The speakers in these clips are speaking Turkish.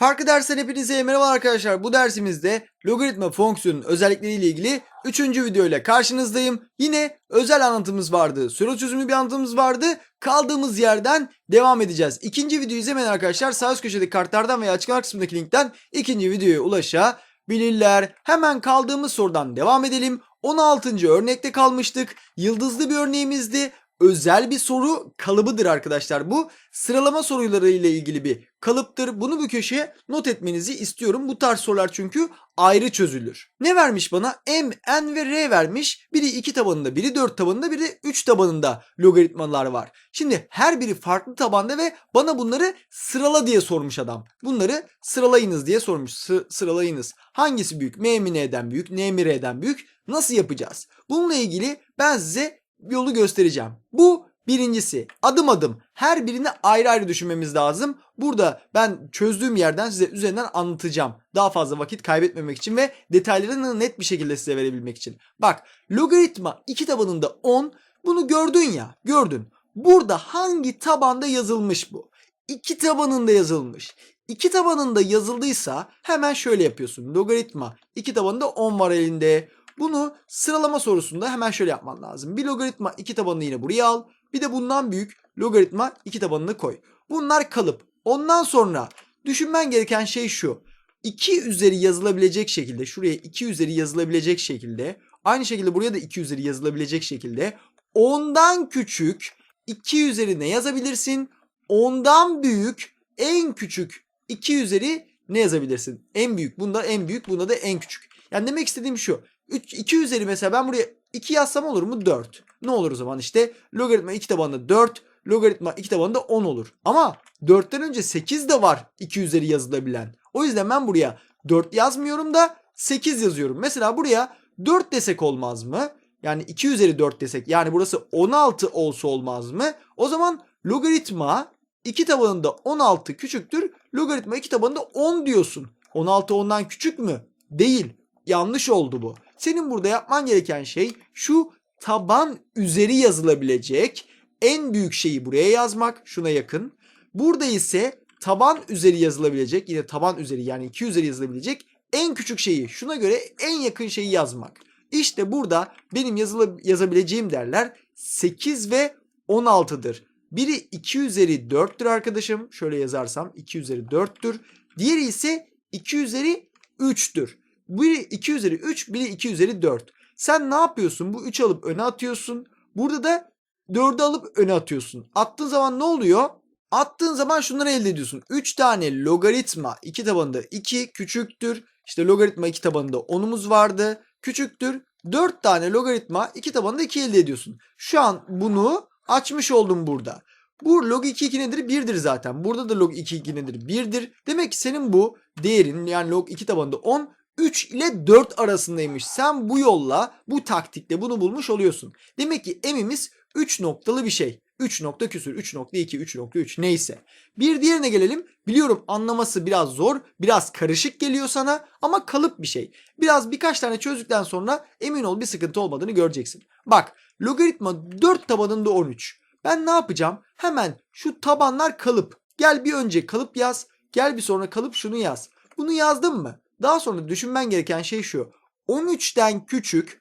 Farklı dersten hepinize merhaba arkadaşlar. Bu dersimizde logaritma fonksiyonun özellikleriyle ilgili 3. video ile karşınızdayım. Yine özel anlatımımız vardı. Soru çözümlü bir anlatımımız vardı. Kaldığımız yerden devam edeceğiz. İkinci videoyu izlemeyen arkadaşlar sağ üst köşedeki kartlardan veya açıklama kısmındaki linkten ikinci videoya ulaşabilirler. Hemen kaldığımız sorudan devam edelim. 16. örnekte kalmıştık. Yıldızlı bir örneğimizdi özel bir soru kalıbıdır arkadaşlar. Bu sıralama soruları ile ilgili bir kalıptır. Bunu bu köşeye not etmenizi istiyorum. Bu tarz sorular çünkü ayrı çözülür. Ne vermiş bana? M, N ve R vermiş. Biri 2 tabanında, biri 4 tabanında, biri 3 tabanında logaritmalar var. Şimdi her biri farklı tabanda ve bana bunları sırala diye sormuş adam. Bunları sıralayınız diye sormuş. Sı- sıralayınız. Hangisi büyük? M mi N'den büyük? N mi R'den büyük? Nasıl yapacağız? Bununla ilgili ben size yolu göstereceğim. Bu birincisi. Adım adım her birini ayrı ayrı düşünmemiz lazım. Burada ben çözdüğüm yerden size üzerinden anlatacağım. Daha fazla vakit kaybetmemek için ve detaylarını net bir şekilde size verebilmek için. Bak logaritma 2 tabanında 10 bunu gördün ya gördün. Burada hangi tabanda yazılmış bu? 2 tabanında yazılmış. 2 tabanında yazıldıysa hemen şöyle yapıyorsun. Logaritma 2 tabanında 10 var elinde. Bunu sıralama sorusunda hemen şöyle yapman lazım. Bir logaritma 2 tabanını yine buraya al. Bir de bundan büyük logaritma 2 tabanını koy. Bunlar kalıp. Ondan sonra düşünmen gereken şey şu. 2 üzeri yazılabilecek şekilde şuraya 2 üzeri yazılabilecek şekilde aynı şekilde buraya da 2 üzeri yazılabilecek şekilde ondan küçük 2 üzeri ne yazabilirsin? Ondan büyük en küçük 2 üzeri ne yazabilirsin? En büyük bunda en büyük bunda da en küçük. Yani demek istediğim şu. 3, 2 üzeri mesela ben buraya 2 yazsam olur mu? 4. Ne olur o zaman işte logaritma 2 tabanında 4, logaritma 2 tabanında 10 olur. Ama 4'ten önce 8 de var 2 üzeri yazılabilen. O yüzden ben buraya 4 yazmıyorum da 8 yazıyorum. Mesela buraya 4 desek olmaz mı? Yani 2 üzeri 4 desek yani burası 16 olsa olmaz mı? O zaman logaritma 2 tabanında 16 küçüktür. Logaritma 2 tabanında 10 diyorsun. 16 ondan küçük mü? Değil. Yanlış oldu bu. Senin burada yapman gereken şey şu taban üzeri yazılabilecek en büyük şeyi buraya yazmak. Şuna yakın. Burada ise taban üzeri yazılabilecek yine taban üzeri yani 2 üzeri yazılabilecek en küçük şeyi şuna göre en yakın şeyi yazmak. İşte burada benim yazıla, yazabileceğim değerler 8 ve 16'dır. Biri 2 üzeri 4'tür arkadaşım. Şöyle yazarsam 2 üzeri 4'tür. Diğeri ise 2 üzeri 3'tür. Biri 2 üzeri 3, biri 2 üzeri 4. Sen ne yapıyorsun? Bu 3 alıp öne atıyorsun. Burada da 4'ü alıp öne atıyorsun. Attığın zaman ne oluyor? Attığın zaman şunları elde ediyorsun. 3 tane logaritma 2 tabanında 2 küçüktür. İşte logaritma 2 tabanında 10'umuz vardı. Küçüktür. 4 tane logaritma 2 tabanında 2 elde ediyorsun. Şu an bunu açmış oldum burada. Bu log 2 2 nedir? 1'dir zaten. Burada da log 2 2 nedir? 1'dir. Demek ki senin bu değerin yani log 2 tabanında 10 3 ile 4 arasındaymış. Sen bu yolla, bu taktikle bunu bulmuş oluyorsun. Demek ki emimiz 3 noktalı bir şey. 3 nokta küsür, 3.2, 3.3 neyse. Bir diğerine gelelim. Biliyorum anlaması biraz zor, biraz karışık geliyor sana ama kalıp bir şey. Biraz birkaç tane çözdükten sonra emin ol bir sıkıntı olmadığını göreceksin. Bak logaritma 4 tabanında 13. Ben ne yapacağım? Hemen şu tabanlar kalıp. Gel bir önce kalıp yaz. Gel bir sonra kalıp şunu yaz. Bunu yazdım mı? Daha sonra düşünmen gereken şey şu. 13'ten küçük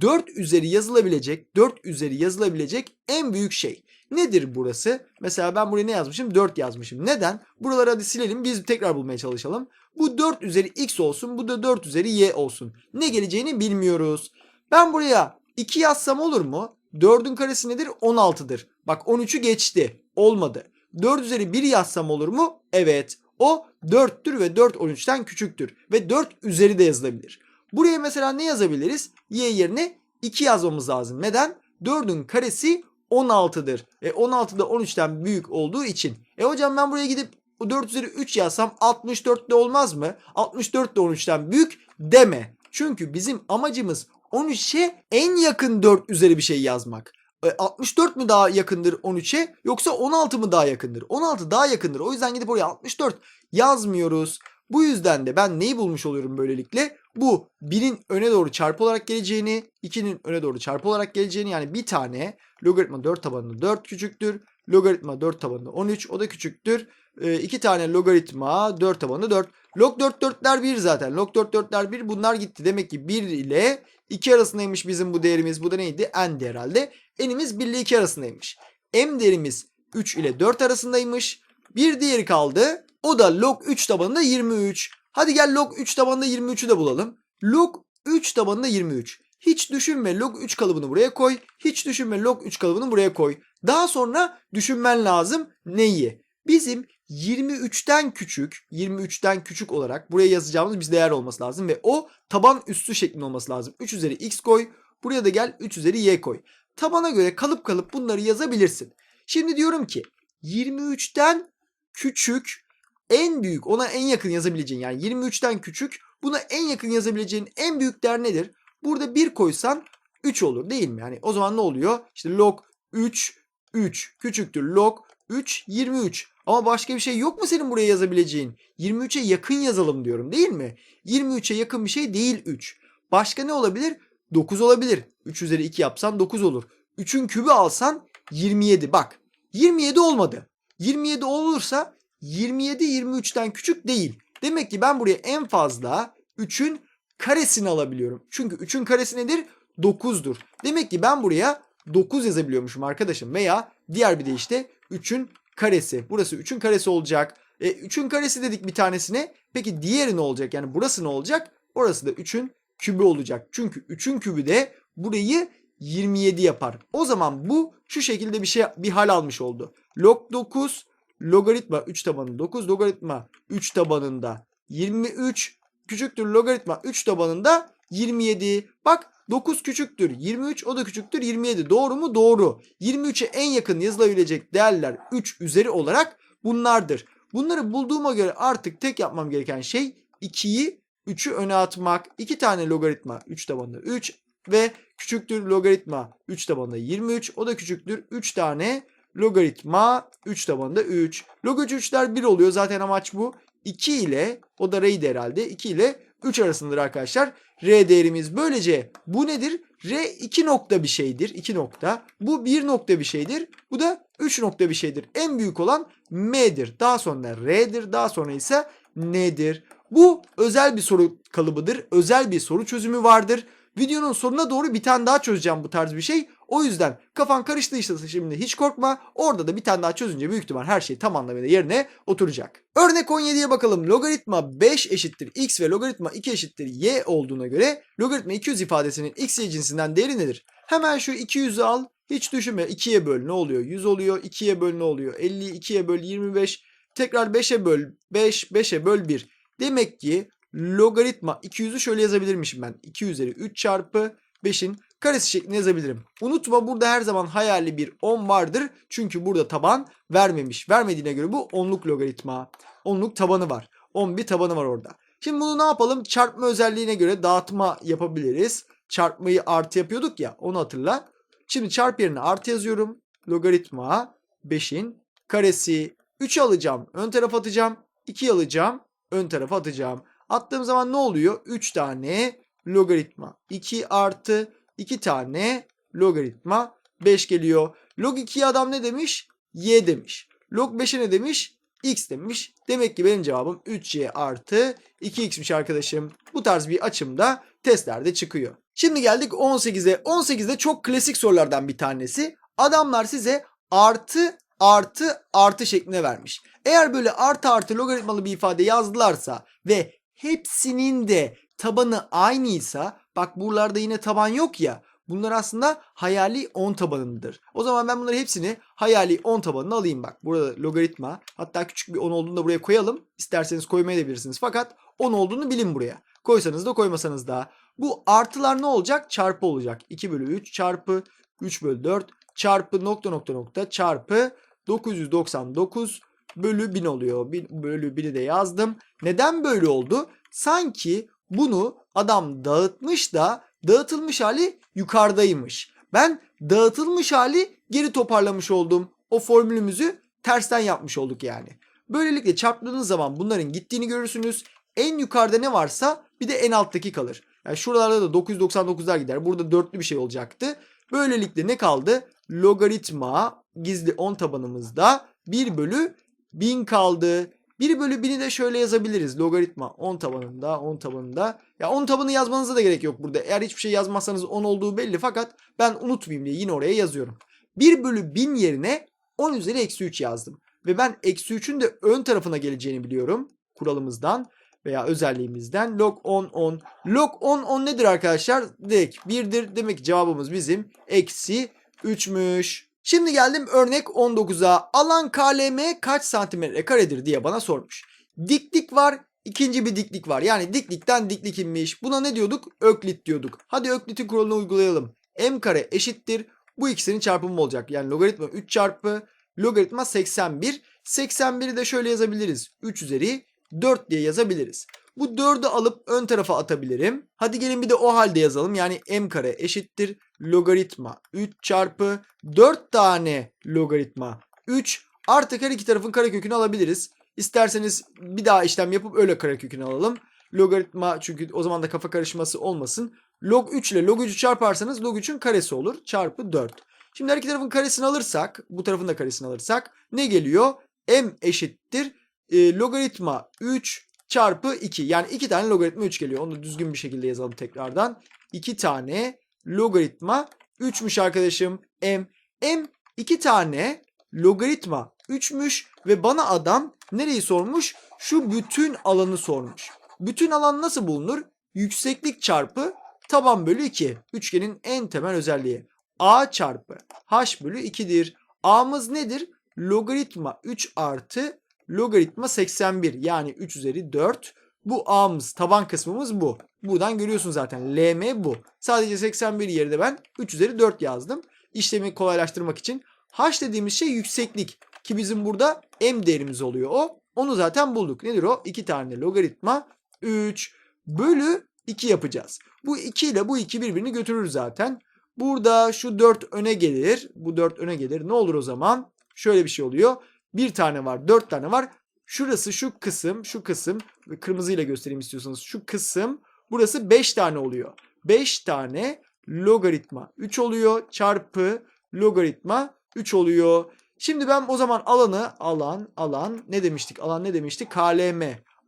4 üzeri yazılabilecek, 4 üzeri yazılabilecek en büyük şey. Nedir burası? Mesela ben buraya ne yazmışım? 4 yazmışım. Neden? Buraları hadi silelim biz tekrar bulmaya çalışalım. Bu 4 üzeri x olsun, bu da 4 üzeri y olsun. Ne geleceğini bilmiyoruz. Ben buraya 2 yazsam olur mu? 4'ün karesi nedir? 16'dır. Bak 13'ü geçti. Olmadı. 4 üzeri 1 yazsam olur mu? Evet. O 4'tür ve 4 13'ten küçüktür. Ve 4 üzeri de yazılabilir. Buraya mesela ne yazabiliriz? Y yerine 2 yazmamız lazım. Neden? 4'ün karesi 16'dır. E 16 da 13'ten büyük olduğu için. E hocam ben buraya gidip 4 üzeri 3 yazsam 64 de olmaz mı? 64 de 13'ten büyük deme. Çünkü bizim amacımız 13'e en yakın 4 üzeri bir şey yazmak. E, 64 mü daha yakındır 13'e yoksa 16 mı daha yakındır? 16 daha yakındır. O yüzden gidip oraya 64 yazmıyoruz. Bu yüzden de ben neyi bulmuş oluyorum böylelikle? Bu 1'in öne doğru çarpı olarak geleceğini, 2'nin öne doğru çarpı olarak geleceğini yani bir tane logaritma 4 tabanında 4 küçüktür. Logaritma 4 tabanında 13 o da küçüktür. e, iki tane logaritma 4 tabanında 4. Log 4 4'ler 1 zaten. Log 4 4'ler 1 bunlar gitti. Demek ki 1 ile 2 arasındaymış bizim bu değerimiz. Bu da neydi? N'di herhalde. N'imiz 1 ile 2 arasındaymış. M değerimiz 3 ile 4 arasındaymış. Bir diğeri kaldı. O da log 3 tabanında 23. Hadi gel log 3 tabanında 23'ü de bulalım. Log 3 tabanında 23. Hiç düşünme log 3 kalıbını buraya koy. Hiç düşünme log 3 kalıbını buraya koy. Daha sonra düşünmen lazım neyi? Bizim 23'ten küçük, 23'ten küçük olarak buraya yazacağımız bir değer olması lazım ve o taban üstü şeklinde olması lazım. 3 üzeri x koy. Buraya da gel 3 üzeri y koy. Tabana göre kalıp kalıp bunları yazabilirsin. Şimdi diyorum ki 23'ten küçük en büyük ona en yakın yazabileceğin yani 23'ten küçük buna en yakın yazabileceğin en büyük değer nedir? Burada 1 koysan 3 olur değil mi? Yani o zaman ne oluyor? İşte log 3 3 küçüktür log 3 23. Ama başka bir şey yok mu senin buraya yazabileceğin? 23'e yakın yazalım diyorum değil mi? 23'e yakın bir şey değil 3. Başka ne olabilir? 9 olabilir. 3 üzeri 2 yapsan 9 olur. 3'ün kübü alsan 27. Bak 27 olmadı. 27 olursa 27 23'ten küçük değil. Demek ki ben buraya en fazla 3'ün karesini alabiliyorum. Çünkü 3'ün karesi nedir? 9'dur. Demek ki ben buraya 9 yazabiliyormuşum arkadaşım. Veya diğer bir deyişle 3'ün karesi. Burası 3'ün karesi olacak. E, 3'ün karesi dedik bir tanesine. Peki diğeri ne olacak? Yani burası ne olacak? Orası da 3'ün kübü olacak. Çünkü 3'ün kübü de burayı 27 yapar. O zaman bu şu şekilde bir şey bir hal almış oldu. Log 9 logaritma 3 tabanında 9 logaritma 3 tabanında 23 küçüktür logaritma 3 tabanında 27. Bak 9 küçüktür 23 o da küçüktür 27. Doğru mu? Doğru. 23'e en yakın yazılabilecek değerler 3 üzeri olarak bunlardır. Bunları bulduğuma göre artık tek yapmam gereken şey 2'yi 3'ü öne atmak. 2 tane logaritma 3 tabanında 3 ve küçüktür logaritma 3 tabanında 23. O da küçüktür 3 tane logaritma 3 tabanında 3. Log 3 3'ler 1 oluyor. Zaten amaç bu. 2 ile o da r'ydi herhalde. 2 ile 3 arasındadır arkadaşlar. R değerimiz böylece bu nedir? R 2 nokta bir şeydir. 2 nokta. Bu 1 nokta bir şeydir. Bu da 3 nokta bir şeydir. En büyük olan M'dir. Daha sonra R'dir. Daha sonra ise N'dir. Bu özel bir soru kalıbıdır. Özel bir soru çözümü vardır. Videonun sonuna doğru bir tane daha çözeceğim bu tarz bir şey. O yüzden kafan karıştıysa şimdi hiç korkma. Orada da bir tane daha çözünce büyük ihtimal her şey tam anlamıyla yerine oturacak. Örnek 17'ye bakalım. Logaritma 5 eşittir x ve logaritma 2 eşittir y olduğuna göre logaritma 200 ifadesinin x y cinsinden değeri nedir? Hemen şu 200'ü al. Hiç düşünme 2'ye böl ne oluyor? 100 oluyor. 2'ye böl ne oluyor? 50 2'ye böl 25. Tekrar 5'e böl 5 5'e böl 1. Demek ki logaritma 200'ü şöyle yazabilirmişim ben. 2 üzeri 3 çarpı 5'in karesi şeklinde yazabilirim. Unutma burada her zaman hayali bir 10 vardır. Çünkü burada taban vermemiş. Vermediğine göre bu onluk logaritma. Onluk tabanı var. 10 bir tabanı var orada. Şimdi bunu ne yapalım? Çarpma özelliğine göre dağıtma yapabiliriz. Çarpmayı artı yapıyorduk ya onu hatırla. Şimdi çarp yerine artı yazıyorum. Logaritma 5'in karesi. 3 alacağım. Ön tarafa atacağım. 2 alacağım. Ön tarafa atacağım. Attığım zaman ne oluyor? 3 tane logaritma 2 artı 2 tane logaritma 5 geliyor. Log 2'ye adam ne demiş? Y demiş. Log 5'e ne demiş? X demiş. Demek ki benim cevabım 3Y artı 2X'miş arkadaşım. Bu tarz bir açımda testlerde çıkıyor. Şimdi geldik 18'e. 18'de çok klasik sorulardan bir tanesi. Adamlar size artı artı artı şeklinde vermiş. Eğer böyle artı artı logaritmalı bir ifade yazdılarsa ve hepsinin de tabanı aynıysa bak buralarda yine taban yok ya bunlar aslında hayali 10 tabanındır. O zaman ben bunları hepsini hayali 10 tabanına alayım bak. Burada logaritma hatta küçük bir 10 olduğunu da buraya koyalım. İsterseniz koymayabilirsiniz fakat 10 olduğunu bilin buraya. Koysanız da koymasanız da. Bu artılar ne olacak? Çarpı olacak. 2 bölü 3 çarpı 3 bölü 4 çarpı nokta nokta nokta çarpı 999 bölü 1000 oluyor. Bin, bölü 1000'i de yazdım. Neden böyle oldu? Sanki bunu adam dağıtmış da dağıtılmış hali yukarıdaymış. Ben dağıtılmış hali geri toparlamış oldum. O formülümüzü tersten yapmış olduk yani. Böylelikle çarptığınız zaman bunların gittiğini görürsünüz. En yukarıda ne varsa bir de en alttaki kalır. Yani şuralarda da 999'lar gider. Burada dörtlü bir şey olacaktı. Böylelikle ne kaldı? Logaritma gizli 10 tabanımızda 1 bölü 1000 kaldı. 1 bölü 1000'i de şöyle yazabiliriz. Logaritma 10 tabanında 10 tabanında. Ya 10 tabanı yazmanıza da gerek yok burada. Eğer hiçbir şey yazmazsanız 10 olduğu belli fakat ben unutmayayım diye yine oraya yazıyorum. 1 bölü 1000 yerine 10 üzeri eksi 3 yazdım. Ve ben eksi 3'ün de ön tarafına geleceğini biliyorum kuralımızdan veya özelliğimizden. Log 10 10. Log 10 10 nedir arkadaşlar? Direkt 1'dir. Demek ki cevabımız bizim eksi 3'müş. Şimdi geldim örnek 19'a. Alan KLM kaç santimetre karedir diye bana sormuş. Diklik var. ikinci bir diklik var. Yani diklikten diklik inmiş. Buna ne diyorduk? Öklit diyorduk. Hadi Öklit'in kuralını uygulayalım. M kare eşittir. Bu ikisinin çarpımı olacak. Yani logaritma 3 çarpı logaritma 81. 81'i de şöyle yazabiliriz. 3 üzeri 4 diye yazabiliriz. Bu 4'ü alıp ön tarafa atabilirim. Hadi gelin bir de o halde yazalım. Yani m kare eşittir logaritma 3 çarpı 4 tane logaritma 3 artık her iki tarafın karekökünü alabiliriz. İsterseniz bir daha işlem yapıp öyle karekökünü alalım. Logaritma çünkü o zaman da kafa karışması olmasın. Log 3 ile log 3'ü çarparsanız log 3'ün karesi olur. Çarpı 4. Şimdi her iki tarafın karesini alırsak, bu tarafın da karesini alırsak ne geliyor? m eşittir e, logaritma 3 çarpı 2. Yani 2 tane logaritma 3 geliyor. Onu düzgün bir şekilde yazalım tekrardan. 2 tane logaritma 3'müş arkadaşım. M. M 2 tane logaritma 3'müş ve bana adam nereyi sormuş? Şu bütün alanı sormuş. Bütün alan nasıl bulunur? Yükseklik çarpı taban bölü 2. Üçgenin en temel özelliği. A çarpı H bölü 2'dir. A'mız nedir? Logaritma 3 artı logaritma 81 yani 3 üzeri 4. Bu A'mız taban kısmımız bu. Buradan görüyorsun zaten LM bu. Sadece 81 yerine ben 3 üzeri 4 yazdım. İşlemi kolaylaştırmak için. H dediğimiz şey yükseklik ki bizim burada M değerimiz oluyor o. Onu zaten bulduk. Nedir o? 2 tane logaritma 3 bölü 2 yapacağız. Bu 2 ile bu 2 birbirini götürür zaten. Burada şu 4 öne gelir. Bu 4 öne gelir. Ne olur o zaman? Şöyle bir şey oluyor. Bir tane var, dört tane var. Şurası şu kısım, şu kısım. Kırmızıyla göstereyim istiyorsanız. Şu kısım. Burası 5 tane oluyor. 5 tane logaritma 3 oluyor. Çarpı logaritma 3 oluyor. Şimdi ben o zaman alanı alan alan ne demiştik? Alan ne demiştik? KLM.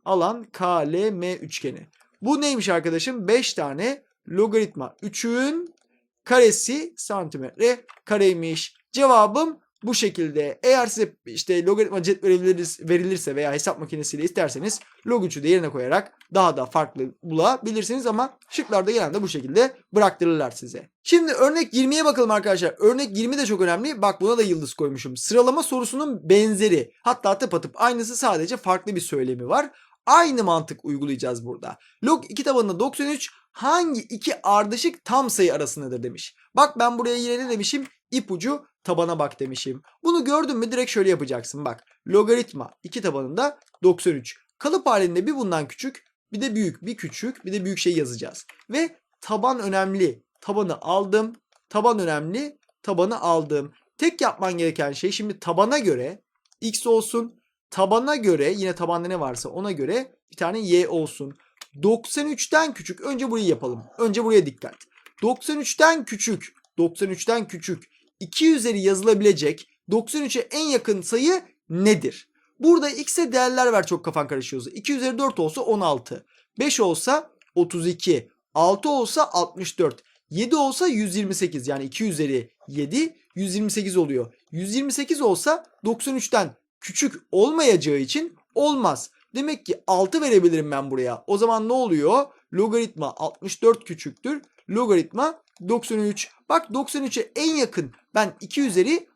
Alan KLM üçgeni. Bu neymiş arkadaşım? 5 tane logaritma 3'ün karesi santimetre kareymiş. Cevabım bu şekilde. Eğer size işte logaritma verilir- verilirse veya hesap makinesiyle isterseniz log 3'ü de yerine koyarak daha da farklı bulabilirsiniz ama şıklarda genelde bu şekilde bıraktırırlar size. Şimdi örnek 20'ye bakalım arkadaşlar. Örnek 20 de çok önemli. Bak buna da yıldız koymuşum. Sıralama sorusunun benzeri. Hatta tıpatıp aynısı sadece farklı bir söylemi var. Aynı mantık uygulayacağız burada. Log 2 tabanında 93 hangi iki ardışık tam sayı arasındadır demiş. Bak ben buraya yine ne demişim? İpucu tabana bak demişim. Bunu gördün mü direkt şöyle yapacaksın bak. Logaritma 2 tabanında 93. Kalıp halinde bir bundan küçük bir de büyük bir küçük bir de büyük şey yazacağız. Ve taban önemli. Tabanı aldım. Taban önemli. Tabanı aldım. Tek yapman gereken şey şimdi tabana göre x olsun. Tabana göre yine tabanda ne varsa ona göre bir tane y olsun. 93'ten küçük. Önce burayı yapalım. Önce buraya dikkat. 93'ten küçük. 93'ten küçük. 2 üzeri yazılabilecek 93'e en yakın sayı nedir? Burada x'e değerler ver çok kafan karışıyorsa. 2 üzeri 4 olsa 16. 5 olsa 32. 6 olsa 64. 7 olsa 128 yani 2 üzeri 7 128 oluyor. 128 olsa 93'ten küçük olmayacağı için olmaz. Demek ki 6 verebilirim ben buraya. O zaman ne oluyor? Logaritma 64 küçüktür. Logaritma 93. Bak 93'e en yakın ben 2 üzeri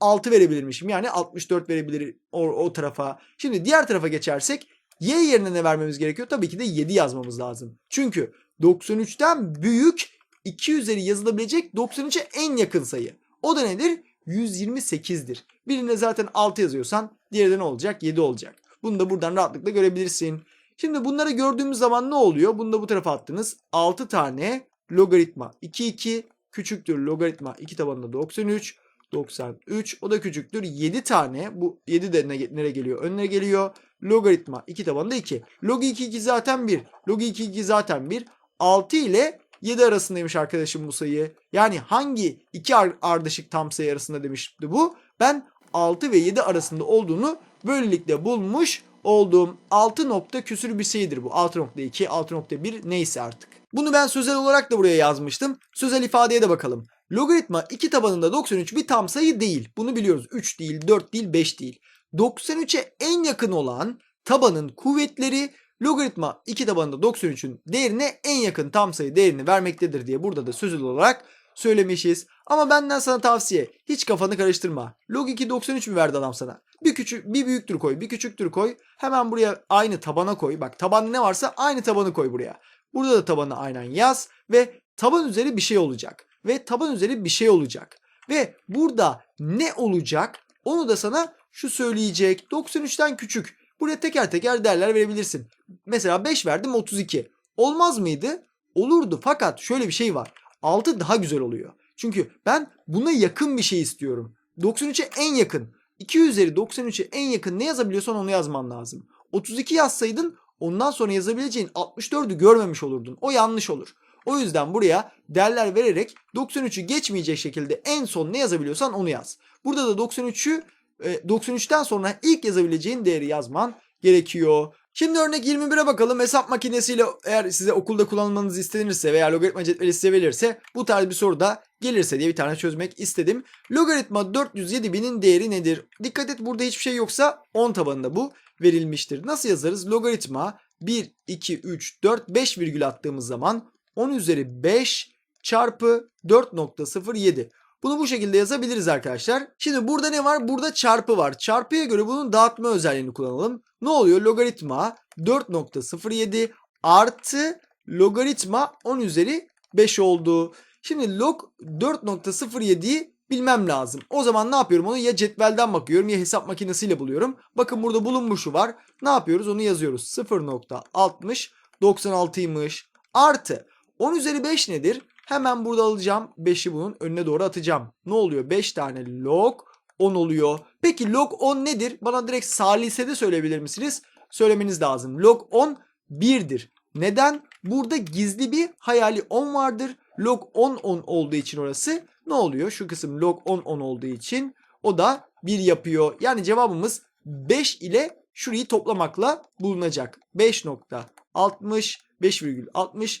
6 verebilirmişim. Yani 64 verebilir o, o tarafa. Şimdi diğer tarafa geçersek y yerine ne vermemiz gerekiyor? Tabii ki de 7 yazmamız lazım. Çünkü 93'ten büyük 2 üzeri yazılabilecek 93'e en yakın sayı. O da nedir? 128'dir. Birinde zaten 6 yazıyorsan diğerinde ne olacak? 7 olacak. Bunu da buradan rahatlıkla görebilirsin. Şimdi bunları gördüğümüz zaman ne oluyor? Bunu da bu tarafa attınız. 6 tane logaritma 2 2 küçüktür logaritma 2 tabanında 93 93 o da küçüktür 7 tane. Bu 7 de ne- nereye geliyor? Önüne geliyor. Logaritma 2 tabanında 2 log 2 2 zaten 1 log 2 2 zaten 1 6 ile 7 arasındaymış arkadaşım bu sayı. Yani hangi iki ar- ardışık tam sayı arasında demişti bu? Ben 6 ve 7 arasında olduğunu böylelikle bulmuş olduğum 6 nokta küsür bir şeydir bu. 6.2, 6.1 neyse artık. Bunu ben sözel olarak da buraya yazmıştım. Sözel ifadeye de bakalım. Logaritma 2 tabanında 93 bir tam sayı değil. Bunu biliyoruz. 3 değil, 4 değil, 5 değil. 93'e en yakın olan tabanın kuvvetleri logaritma 2 tabanında 93'ün değerine en yakın tam sayı değerini vermektedir diye burada da sözel olarak söylemişiz. Ama benden sana tavsiye hiç kafanı karıştırma. Log 2 93 mü verdi adam sana? Bir küçük bir büyüktür koy, bir küçüktür koy. Hemen buraya aynı tabana koy. Bak tabanda ne varsa aynı tabanı koy buraya. Burada da tabanı aynen yaz ve taban üzeri bir şey olacak. Ve taban üzeri bir şey olacak. Ve burada ne olacak? Onu da sana şu söyleyecek. 93'ten küçük. Buraya teker teker değerler verebilirsin. Mesela 5 verdim 32. Olmaz mıydı? Olurdu fakat şöyle bir şey var. 6 daha güzel oluyor. Çünkü ben buna yakın bir şey istiyorum. 93'e en yakın. 2 üzeri 93'e en yakın ne yazabiliyorsan onu yazman lazım. 32 yazsaydın ondan sonra yazabileceğin 64'ü görmemiş olurdun. O yanlış olur. O yüzden buraya değerler vererek 93'ü geçmeyecek şekilde en son ne yazabiliyorsan onu yaz. Burada da 93'ü e, 93'ten sonra ilk yazabileceğin değeri yazman gerekiyor. Şimdi örnek 21'e bakalım. Hesap makinesiyle eğer size okulda kullanmanızı istenirse veya logaritma cetveli size verilirse bu tarz bir soru da gelirse diye bir tane çözmek istedim. Logaritma 407.000'in değeri nedir? Dikkat et burada hiçbir şey yoksa 10 tabanında bu verilmiştir. Nasıl yazarız? Logaritma 1, 2, 3, 4, 5 virgül attığımız zaman 10 üzeri 5 çarpı 4.07. Bunu bu şekilde yazabiliriz arkadaşlar. Şimdi burada ne var? Burada çarpı var. Çarpıya göre bunun dağıtma özelliğini kullanalım. Ne oluyor? Logaritma 4.07 artı logaritma 10 üzeri 5 oldu. Şimdi log 4.07'yi bilmem lazım. O zaman ne yapıyorum? Onu ya cetvelden bakıyorum ya hesap makinesiyle buluyorum. Bakın burada bulunmuşu var. Ne yapıyoruz? Onu yazıyoruz. 0.60 96'ymış. Artı 10 üzeri 5 nedir? Hemen burada alacağım. 5'i bunun önüne doğru atacağım. Ne oluyor? 5 tane log 10 oluyor. Peki log 10 nedir? Bana direkt salisede söyleyebilir misiniz? Söylemeniz lazım. Log 10 1'dir. Neden? Burada gizli bir hayali 10 vardır. Log 10 10 olduğu için orası ne oluyor? Şu kısım log 10 10 olduğu için o da 1 yapıyor. Yani cevabımız 5 ile şurayı toplamakla bulunacak. 5.60 5,60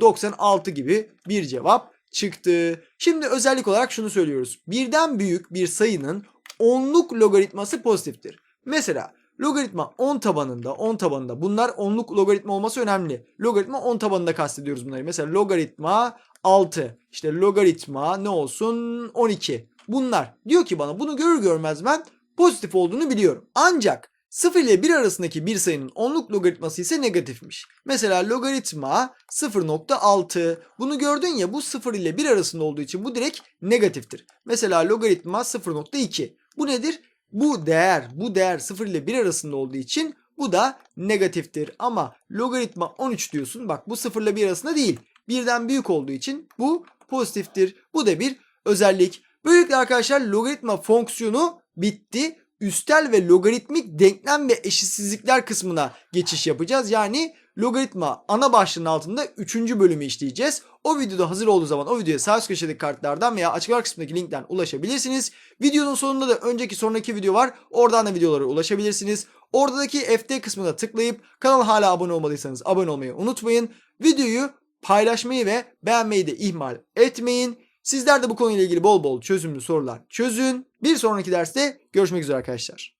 96 gibi bir cevap çıktı. Şimdi özellik olarak şunu söylüyoruz. Birden büyük bir sayının onluk logaritması pozitiftir. Mesela logaritma 10 tabanında 10 tabanında bunlar onluk logaritma olması önemli. Logaritma 10 tabanında kastediyoruz bunları. Mesela logaritma 6 işte logaritma ne olsun 12 bunlar. Diyor ki bana bunu görür görmez ben pozitif olduğunu biliyorum. Ancak 0 ile 1 arasındaki bir sayının onluk logaritması ise negatifmiş. Mesela logaritma 0.6. Bunu gördün ya bu 0 ile 1 arasında olduğu için bu direkt negatiftir. Mesela logaritma 0.2. Bu nedir? Bu değer, bu değer 0 ile 1 arasında olduğu için bu da negatiftir. Ama logaritma 13 diyorsun. Bak bu 0 ile 1 arasında değil. Birden büyük olduğu için bu pozitiftir. Bu da bir özellik. Böylelikle arkadaşlar logaritma fonksiyonu bitti üstel ve logaritmik denklem ve eşitsizlikler kısmına geçiş yapacağız. Yani logaritma ana başlığının altında 3. bölümü işleyeceğiz. O videoda hazır olduğu zaman o videoya sağ üst köşedeki kartlardan veya açıklama kısmındaki linkten ulaşabilirsiniz. Videonun sonunda da önceki sonraki video var. Oradan da videolara ulaşabilirsiniz. Oradaki FT kısmına tıklayıp kanala hala abone olmadıysanız abone olmayı unutmayın. Videoyu paylaşmayı ve beğenmeyi de ihmal etmeyin. Sizler de bu konuyla ilgili bol bol çözümlü sorular çözün. Bir sonraki derste görüşmek üzere arkadaşlar.